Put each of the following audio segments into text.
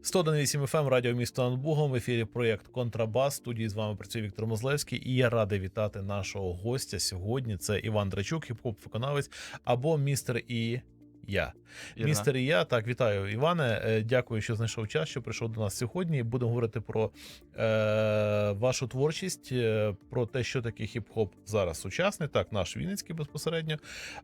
101.8 FM, радіо місто над. В ефірі проєкт Контрабас. Студії з вами працює Віктор Мозлевський. І я радий вітати нашого гостя сьогодні. Це Іван Драчук, хіп-хоп виконавець або містер і я. Вірно. Містер і я. Так, вітаю, Іване. Е, Дякую, що знайшов час, що прийшов до нас сьогодні. Будемо говорити про е, вашу творчість, е, про те, що таке хіп-хоп зараз сучасний. Так, наш Вінницький безпосередньо.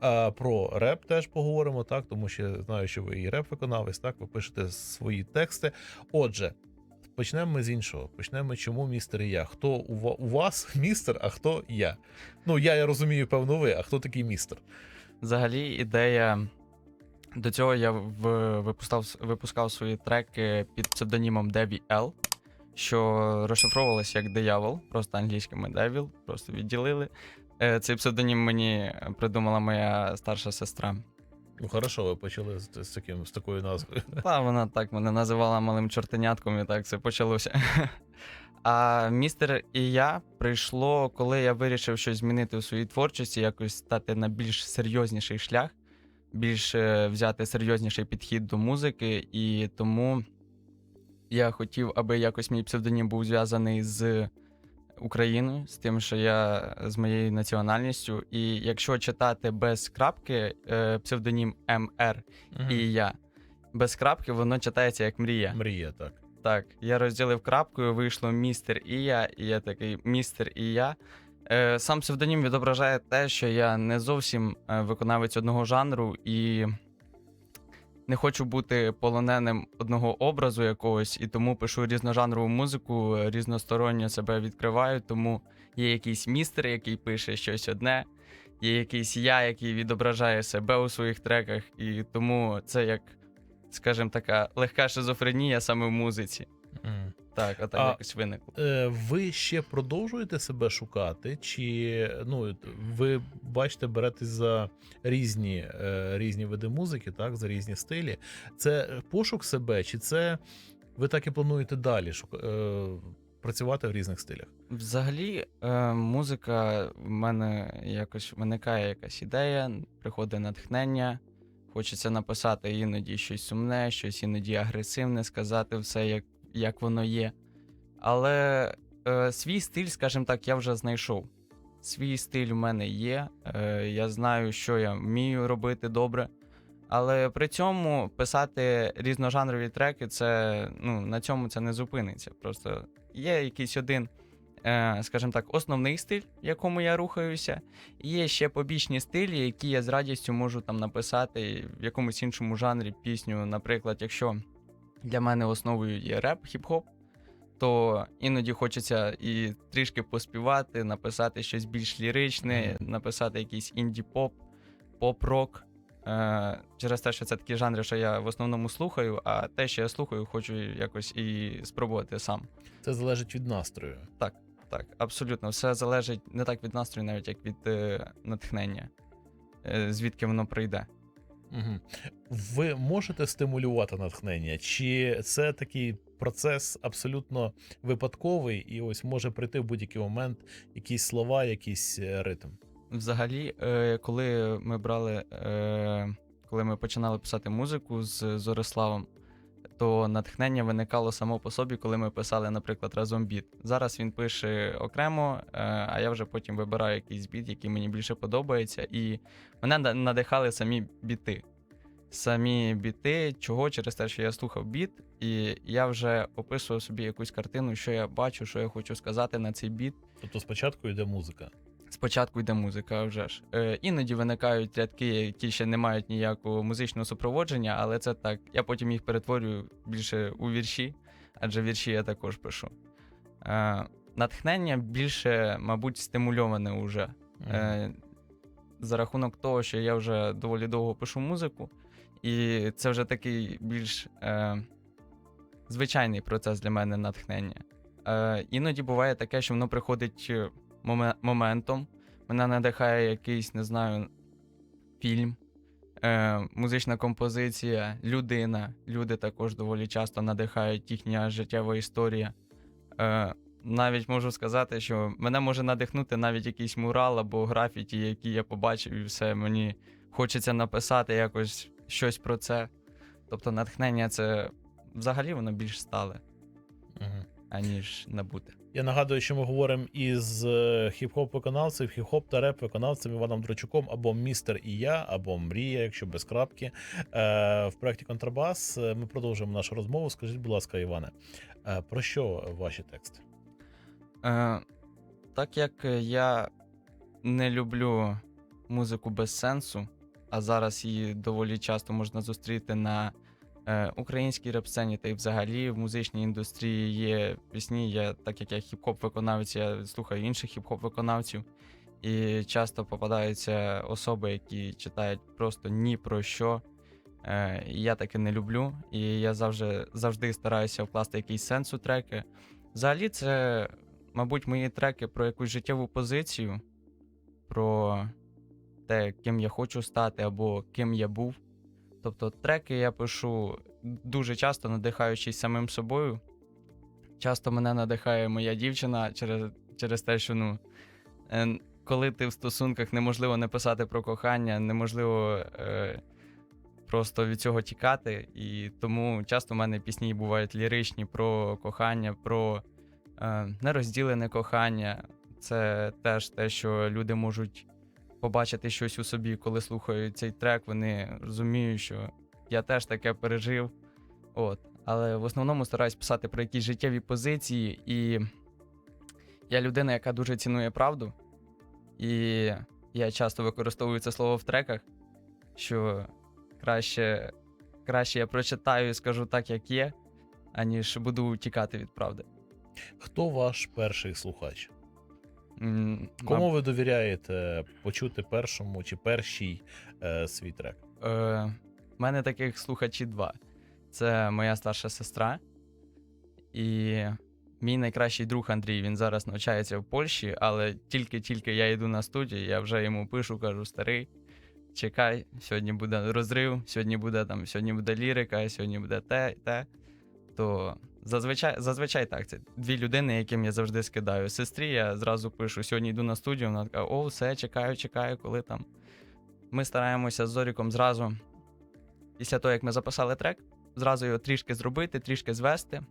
А, про реп теж поговоримо, так, тому що я знаю, що ви і реп виконавець, так, ви пишете свої тексти. Отже. Почнемо ми з іншого. Почнемо чому містер і я. Хто у, у вас містер, а хто я? Ну, я, я розумію, певно, ви, а хто такий містер? Взагалі, ідея. До цього я випускав, випускав свої треки під псевдонімом Деві L, що розшифровувалося як диявол, просто англійськими Devil, просто відділили. Е, Цей псевдонім мені придумала моя старша сестра. Ну, хорошо, ви почали з, з, таким, з такою назвою. Та вона так мене називала малим чортенятком, і так це почалося. А містер і я прийшло, коли я вирішив щось змінити в своїй творчості, якось стати на більш серйозніший шлях, більш е, взяти серйозніший підхід до музики, і тому я хотів, аби якось мій псевдонім був зв'язаний з Україною, з тим, що я з моєю національністю. І якщо читати без крапки е, псевдонім МР і я. Без крапки воно читається як мрія. Мрія, так. Так, я розділив крапкою, вийшло містер і я, і я такий містер і я. Е, сам псевдонім відображає те, що я не зовсім е, виконавець одного жанру і не хочу бути полоненим одного образу якогось, і тому пишу різножанрову музику, е, різносторонньо себе відкриваю. Тому є якийсь містер, який пише щось одне, є якийсь я, який відображає себе у своїх треках, і тому це як, скажімо, така легка шизофренія саме в музиці. Мгм. Так, А- якось виникло. Е, ви ще продовжуєте себе шукати, чи ну ви бачите, беретесь за різні, е, різні види музики, так, за різні стилі. Це пошук себе, чи це ви так і плануєте далі шука, е, працювати в різних стилях? Взагалі, е, музика в мене якось виникає якась ідея, приходить натхнення. Хочеться написати іноді щось сумне, щось іноді агресивне, сказати все, як, як воно є. Але е, свій стиль, скажімо так, я вже знайшов. Свій стиль в мене є. Е, я знаю, що я вмію робити добре. Але при цьому писати різножанрові треки, це ну, на цьому це не зупиниться. Просто є якийсь один, е, скажімо так, основний стиль, в якому я рухаюся. І є ще побічні стилі, які я з радістю можу там написати в якомусь іншому жанрі пісню. Наприклад, якщо для мене основою є реп, хіп-хоп, то іноді хочеться і трішки поспівати, написати щось більш ліричне, написати якийсь інді-поп, поп-рок. Е, через те, що це такі жанри, що я в основному слухаю, а те, що я слухаю, хочу якось і спробувати сам. Це залежить від настрою. Так, абсолютно, все залежить не так від настрою, навіть як від е, натхнення, е, звідки воно прийде. Угу. Ви можете стимулювати натхнення, чи це такий процес абсолютно випадковий, і ось може прийти в будь-який момент якісь слова, якийсь е, ритм? Взагалі, е, коли ми брали, е, коли ми починали писати музику з Зориславом, то натхнення виникало само по собі, коли ми писали, наприклад, разом біт. Зараз він пише окремо, е, а я вже потім вибираю якийсь біт, який мені більше подобається. І мене надихали самі біти. Самі біти, чого через те, що я слухав біт, і я вже описував собі якусь картину, що я бачу, що я хочу сказати на цей біт. Тобто спочатку йде музика. Спочатку йде музика, вже ж. Е, іноді виникають рядки, які ще не мають ніякого музичного супроводження, але це так. Я потім їх перетворюю більше у вірші, адже вірші я також пишу. Е, натхнення більше, мабуть, стимульоване уже. Е, за рахунок того, що я вже доволі довго пишу музику, і це вже такий більш е, звичайний процес для мене натхнення. Е, іноді буває таке, що воно приходить е, моментом. Мене надихає якийсь, не знаю, фільм, е, музична композиція, людина. Люди також доволі часто надихають їхня життєва історія. Е, навіть можу сказати, що мене може надихнути навіть якийсь мурал або графіті, які я побачив, і все мені хочеться написати якось щось про це. Тобто, натхнення це взагалі воно більш стале. Аніж набуте. Я нагадую, що ми говоримо із е, хіп-хоп виконавцем, хіп-хоп та реп виконавцем Іваном Дрочуком або Містер і я, або Мрія, якщо без крапки. Е, В проєкті Контрабас Е, ми продовжуємо нашу розмову. Скажіть, будь ласка, Іване, про що ваші тексти? Так як я не люблю музику без сенсу, а зараз її доволі часто можна зустріти на українській реп-сцені та й взагалі в музичній індустрії є пісні. Я, так як я хіп-хоп виконавець, я слухаю інших хіп-хоп виконавців. І часто попадаються особи, які читають просто ні про що. Е, я таке не люблю. І я завжди, завжди стараюся вкласти якийсь сенс у треки. Взагалі, це, мабуть, мої треки про якусь життєву позицію, про те, ким я хочу стати або ким я був. Тобто треки я пишу дуже часто, надихаючись самим собою. Часто мене надихає моя дівчина через, через те, що ну, е, коли ти в стосунках неможливо не писати про кохання, неможливо е, просто від цього тікати. І тому часто в мене пісні бувають ліричні про кохання, про е, нерозділене кохання. Це теж те, що люди можуть побачити щось у собі, коли слухають цей трек. Вони розуміють, що я теж таке пережив. От. Але в основному стараюсь писати про якісь життєві позиції, і я людина, яка дуже цінує правду. І я часто використовую це слово в треках, що краще, краще я прочитаю і скажу так, як є, аніж буду тікати від правди. Хто ваш перший слухач? Кому ви довіряєте почути першому чи першій е, свій трек? Е, в мене таких слухачів два. Це моя старша сестра і мій найкращий друг Андрій. Він зараз навчається в Польщі, але тільки-тільки я йду на студію, я вже йому пишу, кажу: старий, чекай, сьогодні буде розрив, сьогодні буде там, сьогодні буде лірика, сьогодні буде те, те. То зазвичай, зазвичай так. Це дві людини, яким я завжди скидаю. Сестрі я зразу пишу: сьогодні йду на студію, вона така: о, все, чекаю, чекаю, коли там. Ми стараємося з Зоріком зразу, після того, як ми записали трек, зразу його трішки зробити, трішки звести,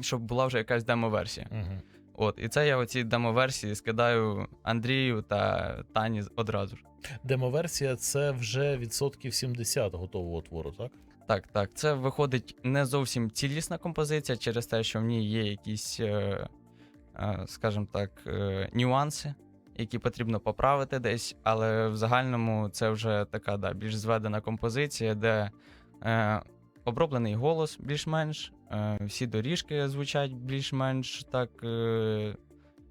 щоб була вже якась демо-версія. Угу. От, і це я оці демо-версії скидаю Андрію та Тані одразу ж. Демоверсія це вже відсотків 70 готового твору, так? Так, так, це виходить не зовсім цілісна композиція через те, що в ній є якісь, е, е, скажімо так, е, нюанси, які потрібно поправити десь, але в загальному це вже така да, більш зведена композиція, де оброблений голос більш-менш, всі доріжки звучать більш-менш так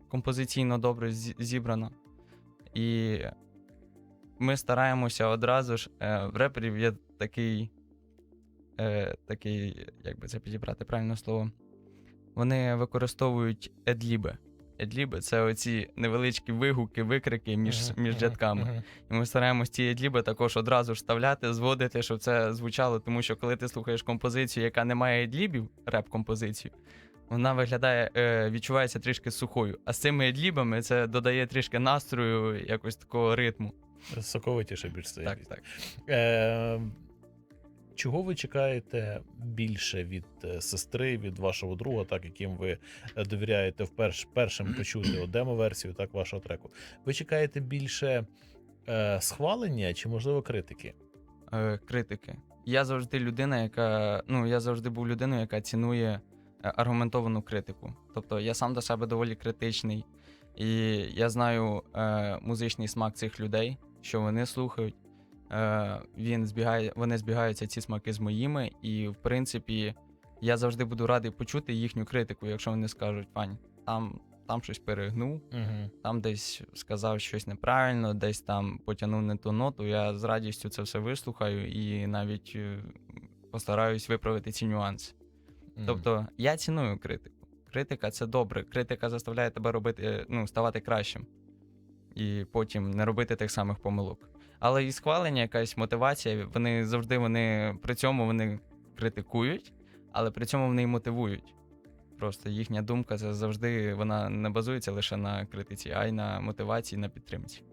композиційно добре зібрано. І ми стараємося одразу ж. В реперів є такий е, такий, як би це підібрати правильне слово. Вони використовують едліби. Едліби це оці невеличкі вигуки, викрики між, Мгм, між рядками. І ми стараємось ці едліби також одразу ж вставляти, зводити, щоб це звучало. Тому що коли ти слухаєш композицію, яка не має едлібів, реп-композицію, вона виглядає, е, відчувається трішки сухою. А з цими едлібами це додає трішки настрою, якось такого ритму. Соковитіше більш стає. Так, так. Е, чого ви чекаєте більше від е, сестри, від вашого друга, так яким ви е, довіряєте вперше першим почути демо-версію так вашого треку? Ви чекаєте більше е, схвалення чи можливо критики? е, критики. Я завжди людина, яка. Ну, я завжди був людиною, яка цінує е, аргументовану критику. Тобто я сам до себе доволі критичний, і я знаю е, музичний смак цих людей, що вони слухають. Е, він збігає, вони збігаються ці смаки з моїми, і в принципі я завжди буду радий почути їхню критику, якщо вони скажуть, пань, там, там щось перегнув, Угу. там десь сказав щось неправильно, десь там потягнув не ту ноту. Я з радістю це все вислухаю і навіть е, постараюсь виправити ці нюанси. Тобто я ціную критику. Критика це добре. Критика заставляє тебе робити, е, ну, ставати кращим. І потім не робити тих самих помилок. Але і схвалення, якась мотивація, вони завжди вони при цьому вони критикують, але при цьому вони і мотивують. Просто їхня думка це завжди вона не базується лише на критиці, а й на мотивації, на підтримці.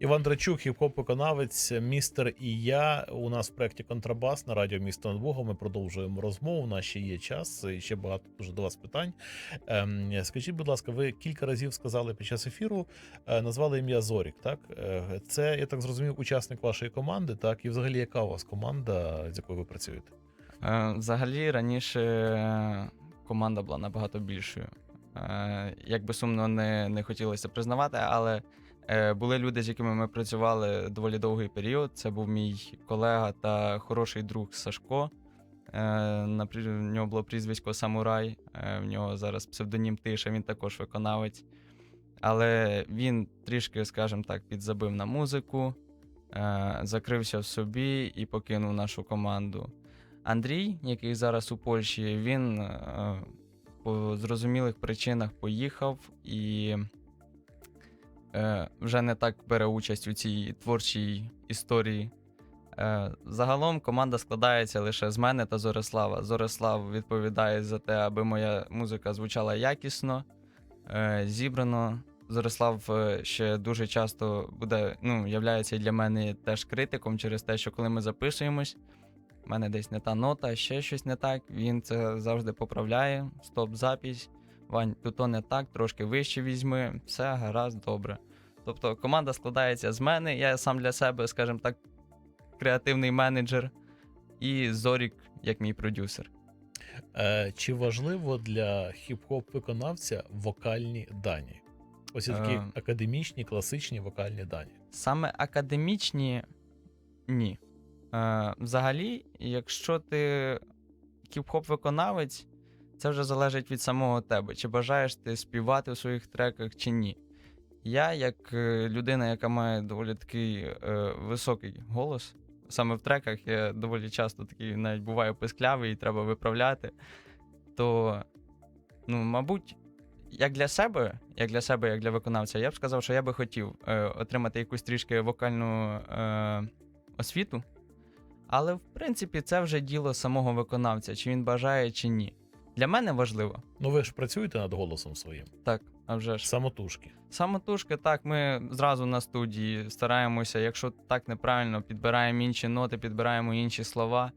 Іван Драчук, хіп-хоп виконавець, містер і я. У нас в проєкті Контрабас на радіо місто над. Ми продовжуємо розмову. У нас ще є час і ще багато дуже до вас питань. Ем, скажіть, будь ласка, ви кілька разів сказали під час ефіру, е, назвали ім'я Зорік. Так, Е, це я так зрозумів, учасник вашої команди. Так, і взагалі, яка у вас команда, з якою ви працюєте? Е, Взагалі раніше команда була набагато більшою. Як би сумно не, не хотілося признавати, але були люди, з якими ми працювали доволі довгий період. Це був мій колега та хороший друг Сашко. Е, В нього було прізвисько Самурай. е, В нього зараз псевдонім Тиша, він також виконавець. Але він трішки, скажімо так, підзабив на музику, е, закрився в собі і покинув нашу команду. Андрій, який зараз у Польщі, він е, по зрозумілих причинах поїхав і е, вже не так бере участь у цій творчій історії. Е, загалом команда складається лише з мене та Зорислава. Зорислав відповідає за те, аби моя музика звучала якісно, е, зібрано. Зорислав е, ще дуже часто буде, ну, являється для мене теж критиком через те, що коли ми записуємось, в мене десь не та нота, ще щось не так. Він це завжди поправляє. Стоп, запись. Вань, тут то не так, трошки вище візьми, все гаразд, добре. Тобто команда складається з мене, я сам для себе, скажімо так, креативний менеджер, і Зорік як мій продюсер. Е, чи важливо для хіп-хоп виконавця вокальні дані? Ось такі Е. академічні, класичні вокальні дані. Саме академічні ні. Е, взагалі, якщо ти хіп-хоп виконавець, це вже залежить від самого тебе. Чи бажаєш ти співати у своїх треках, чи ні. Я, як е, людина, яка має доволі такий е, високий голос, саме в треках я доволі часто такий навіть буваю писклявий і треба виправляти, то, ну, мабуть, як для себе, як для себе, як для виконавця, я б сказав, що я би хотів е, отримати якусь трішки вокальну е, освіту. Але в принципі це вже діло самого виконавця, чи він бажає, чи ні. Для мене важливо. Ну ви ж працюєте над голосом своїм, Так, а вже ж. самотужки. Самотужки, так, ми зразу на студії стараємося, якщо так неправильно, підбираємо інші ноти, підбираємо інші слова,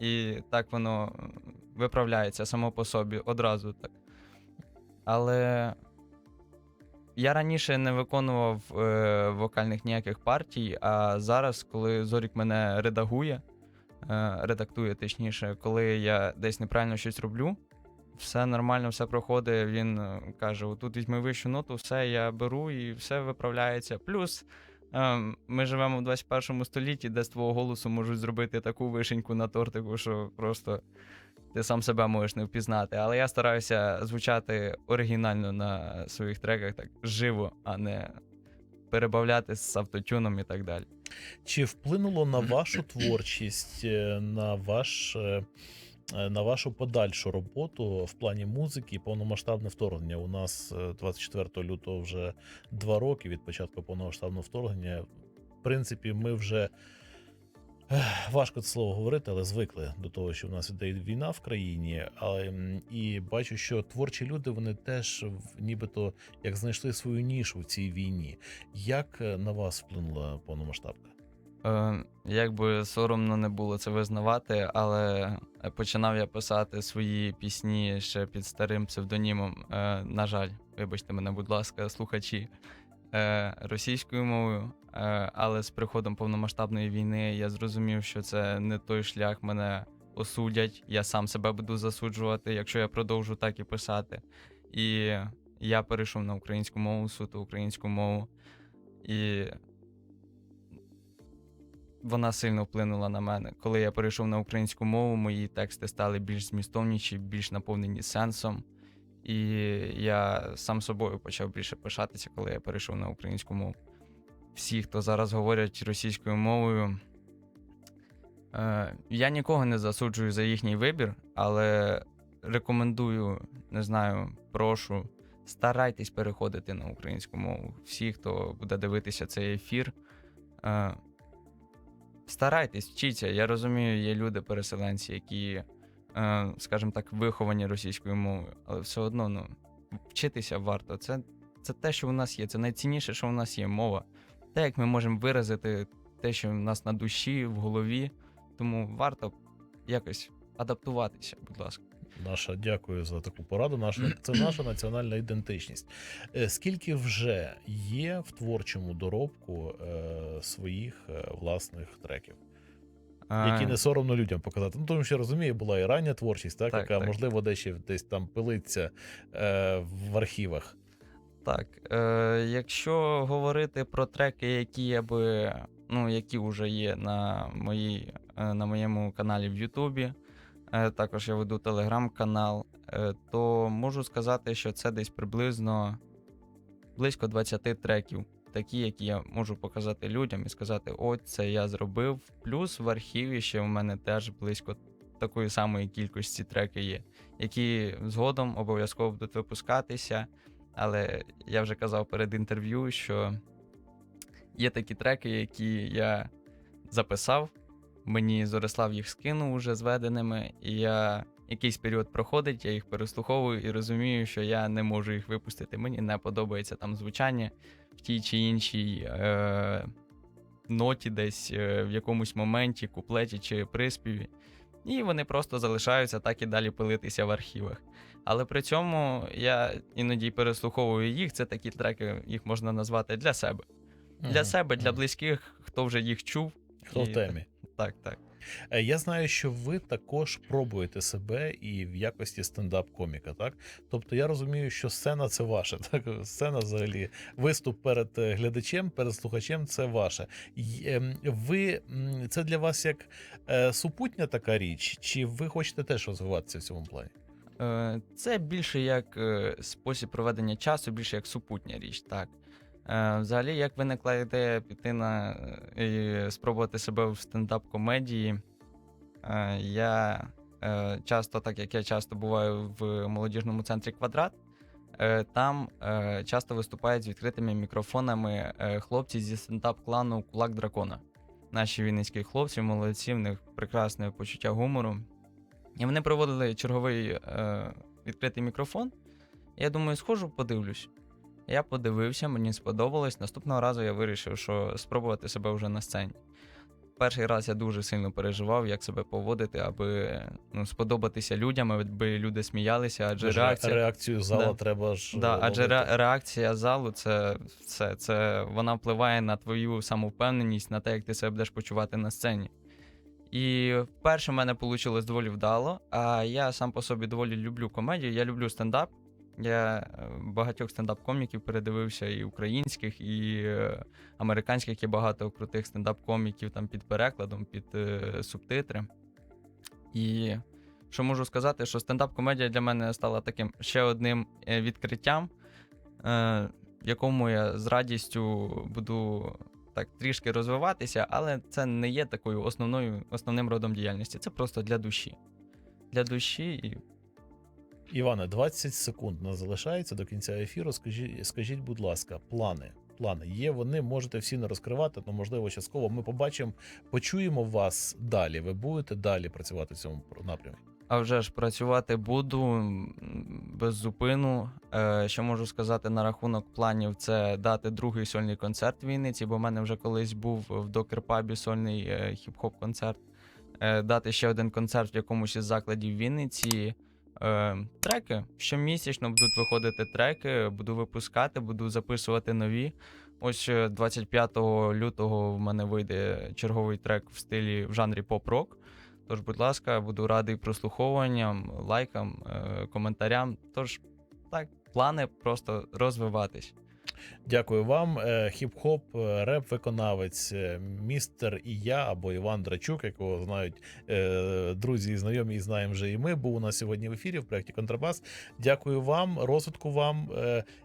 і так воно виправляється само по собі одразу так. Але я раніше не виконував е, вокальних ніяких партій, а зараз, коли Зорік мене редагує, е, редактує точніше, коли я десь неправильно щось роблю, все нормально, все проходить. Він е, каже: отут візьми вищу ноту, все я беру і все виправляється. Плюс е, ми живемо в 21 столітті, де з твого голосу можуть зробити таку вишеньку на тортику, що просто ти сам себе можеш не впізнати. Але я стараюся звучати оригінально на своїх треках, так живо, а не перебавляти з автотюном і так далі. Чи вплинуло на вашу творчість, е, на ваш. Е, е, На вашу подальшу роботу в плані музики повномасштабне вторгнення. У нас е, 24 лютого вже два роки від початку повномасштабного вторгнення. В принципі, ми вже важко це слово говорити, але звикли до того, що в нас іде війна в країні. Але і бачу, що творчі люди вони теж нібито як знайшли свою нішу в цій війні. Як е, на вас вплинула повномасштабка? Е, як би соромно не було це визнавати, але починав я писати свої пісні ще під старим псевдонімом. Е, на жаль, вибачте мене, будь ласка, слухачі е, російською мовою. Е, але з приходом повномасштабної війни я зрозумів, що це не той шлях мене осудять. Я сам себе буду засуджувати, якщо я продовжу так і писати. І я перейшов на українську мову, суто українську мову. І вона сильно вплинула на мене. Коли я перейшов на українську мову, мої тексти стали більш змістовніші, більш наповнені сенсом. І я сам собою почав більше пишатися, коли я перейшов на українську мову. Всі, хто зараз говорять російською мовою, е, я нікого не засуджую за їхній вибір, але рекомендую, не знаю, прошу, старайтесь переходити на українську мову. Всі, хто буде дивитися цей ефір. Старайтесь, вчіться. Я розумію, є люди-переселенці, які, е, скажімо так, виховані російською мовою, але все одно ну, вчитися варто. Це, це те, що в нас є. Це найцінніше, що в нас є мова. те, як ми можемо виразити те, що в нас на душі, в голові. Тому варто якось адаптуватися, будь ласка. Наша дякую за таку пораду. Наша це наша національна ідентичність. Е, Скільки вже є в творчому доробку е, своїх е, власних треків, які Е, не соромно людям показати? Ну тому що розумію, була і рання творчість, так, Так, яка так. можливо десь ще десь там пилиться е, в архівах. Так, е, якщо говорити про треки, які я би, ну, які вже є на, моїй, е, на моєму каналі в Ютубі, також я веду телеграм-канал, е, то можу сказати, що це десь приблизно близько 20 треків, такі, які я можу показати людям і сказати, ось це я зробив. Плюс в архіві ще у мене теж близько такої самої кількості треки є, які згодом обов'язково будуть випускатися. Але я вже казав перед інтерв'ю, що є такі треки, які я записав, мені Зорислав їх скинув уже зведеними, і я якийсь період проходить, я їх переслуховую і розумію, що я не можу їх випустити. Мені не подобається там звучання в тій чи іншій е- ноті, десь е, в якомусь моменті, куплеті чи приспіві. І вони просто залишаються так і далі пилитися в архівах. Але при цьому я іноді переслуховую їх. Це такі треки, їх можна назвати для себе. Для Мгм, себе, для близьких, хто вже їх чув. Хто в темі? Так, так. Е, Я знаю, що ви також пробуєте себе і в якості стендап-коміка, так? Тобто я розумію, що сцена це ваше. Так, сцена взагалі, виступ перед е, глядачем, перед слухачем це ваше. Ем, Ви це для вас як е, супутня така річ, чи ви хочете теж розвиватися в цьому плані? Це більше як спосіб проведення часу, більше як супутня річ, так. Е, Взагалі, як виникла ідея піти на е, і спробувати себе в стендап-комедії, е, я часто, так як я часто буваю в молодіжному центрі квадрат, там часто виступають з відкритими мікрофонами хлопці зі стендап-клану Кулак Дракона. Наші вінницькі хлопці, молодці, в них прекрасне почуття гумору. І вони проводили черговий відкритий мікрофон. Я думаю, схожу, подивлюсь. Я подивився, мені сподобалось. Наступного разу я вирішив, що спробувати себе вже на сцені. Перший раз я дуже сильно переживав, як себе поводити, аби ну, сподобатися людям, аби люди сміялися, адже Ре- реакція. Реакцію зала Да. треба ж. Да, е, адже ре- реакція залу це все. Це вона впливає на твою самовпевненість, на те, як ти себе будеш почувати на сцені. І вперше в мене вийшло доволі вдало. А я сам по собі доволі люблю комедію, я люблю стендап. Я е, багатьох стендап-коміків передивився і українських, і е, американських є багато крутих стендап-коміків там під перекладом, під е, субтитри. І що можу сказати, що стендап-комедія для мене стала таким ще одним е, відкриттям, е, якому я з радістю буду так трішки розвиватися, але це не є такою основною, основним родом діяльності. Це просто для душі. Для душі і Іване, 20 секунд нас залишається до кінця ефіру. Скажіть, скажіть, будь ласка, плани. Плани є, вони можете всі не розкривати, але можливо частково. Ми побачимо, почуємо вас далі. Ви будете далі працювати в цьому напрямі. А вже ж працювати буду без зупину. Е, що можу сказати на рахунок планів, це дати другий сольний концерт в Вінниці, бо в мене вже колись був в Докерпабі сольний е, хіп-хоп концерт. Е, дати ще один концерт в якомусь із закладів Вінниці. Е, треки щомісячно будуть виходити треки, буду випускати, буду записувати нові. Ось е, 25 лютого в мене вийде черговий трек в стилі в жанрі поп-рок. Тож, будь ласка, буду радий прослуховуванням, лайкам, е, коментарям. Тож, так, плани просто розвиватись. Дякую вам. Е, Хіп-хоп, е, реп-виконавець, е, містер і я або Іван Драчук, якого знають друзі і знайомі, і знаємо вже і ми. Був у нас сьогодні в ефірі в проєкті Контрабас. Дякую вам, розвитку вам,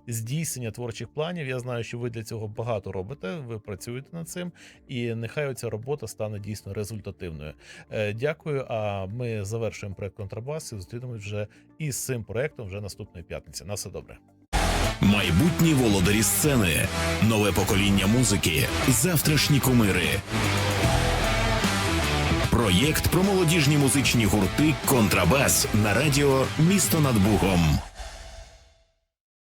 здійснення творчих планів. Я знаю, що ви для цього багато робите. Ви працюєте над цим, і нехай оця робота стане дійсно результативною. Дякую. А ми завершуємо проєкт Контрабас і зустрінемось вже із цим проєктом вже наступної п'ятниці. На все добре. Майбутні володарі сцени, нове покоління музики, завтрашні кумири. Проєкт про молодіжні музичні гурти Контрабас на радіо Місто над Бугом.